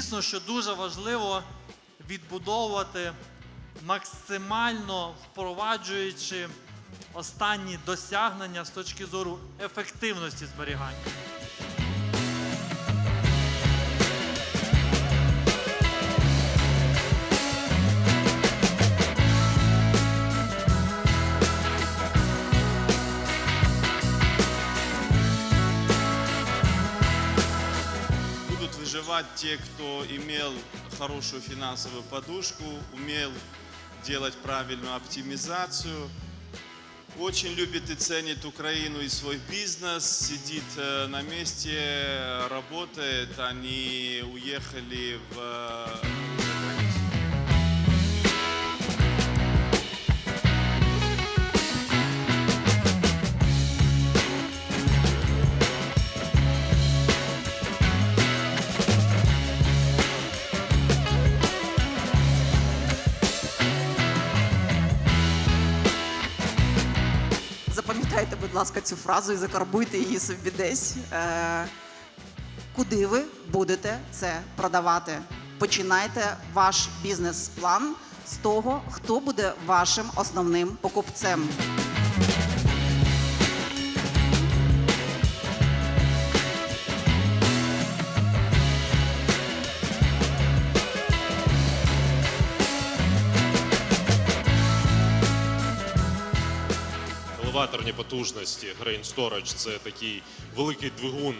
думаю, що дуже важливо відбудовувати максимально впроваджуючи останні досягнення з точки зору ефективності зберігання. Выживать те, кто имел хорошую финансовую подушку, умел делать правильную оптимизацию, очень любит и ценит Украину и свой бизнес, сидит э, на месте, работает, они уехали в будь ласка, цю фразу і закарбуйте її собі десь. Е, куди ви будете це продавати? Починайте ваш бізнес-план з того, хто буде вашим основним покупцем. Елеваторні потужності Grain Storage – це такий великий двигун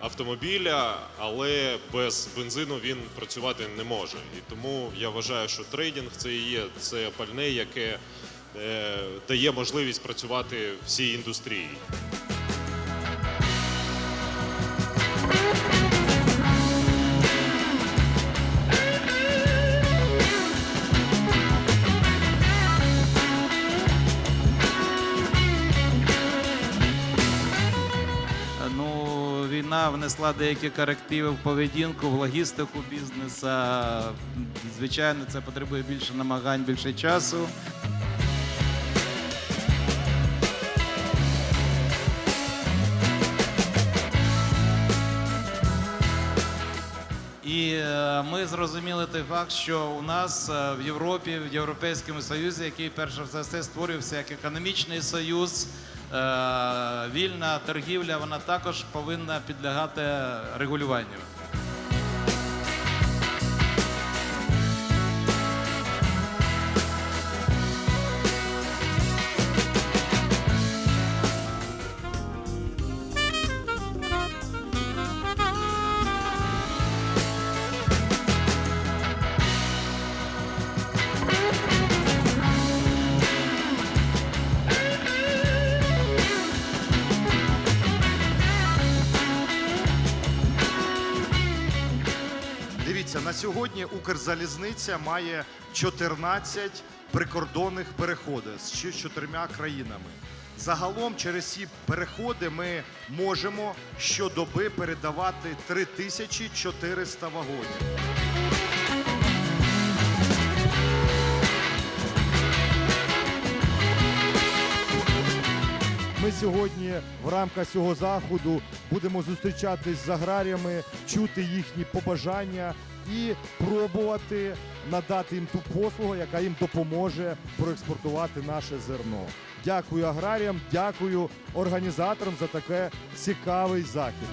автомобіля, але без бензину він працювати не може. І тому я вважаю, що трейдинг це і є це пальне, яке е, дає можливість працювати всій індустрії. Війна внесла деякі корективи в поведінку, в логістику бізнесу. Звичайно, це потребує більше намагань, більше часу. І е, ми зрозуміли той факт, що у нас е, в Європі, в Європейському Союзі, який перш за все створився як економічний союз, вільна торгівля, вона також повинна підлягати регулюванню. На сьогодні Укрзалізниця має 14 прикордонних переходів з чотирма країнами. Загалом через ці переходи ми можемо щодоби передавати 3400 вагонів. Ми сьогодні в рамках цього заходу будемо зустрічатись з аграріями, чути їхні побажання і пробувати надати їм ту послугу, яка їм допоможе проекспортувати наше зерно. Дякую аграріям, дякую організаторам за таке цікавий захід.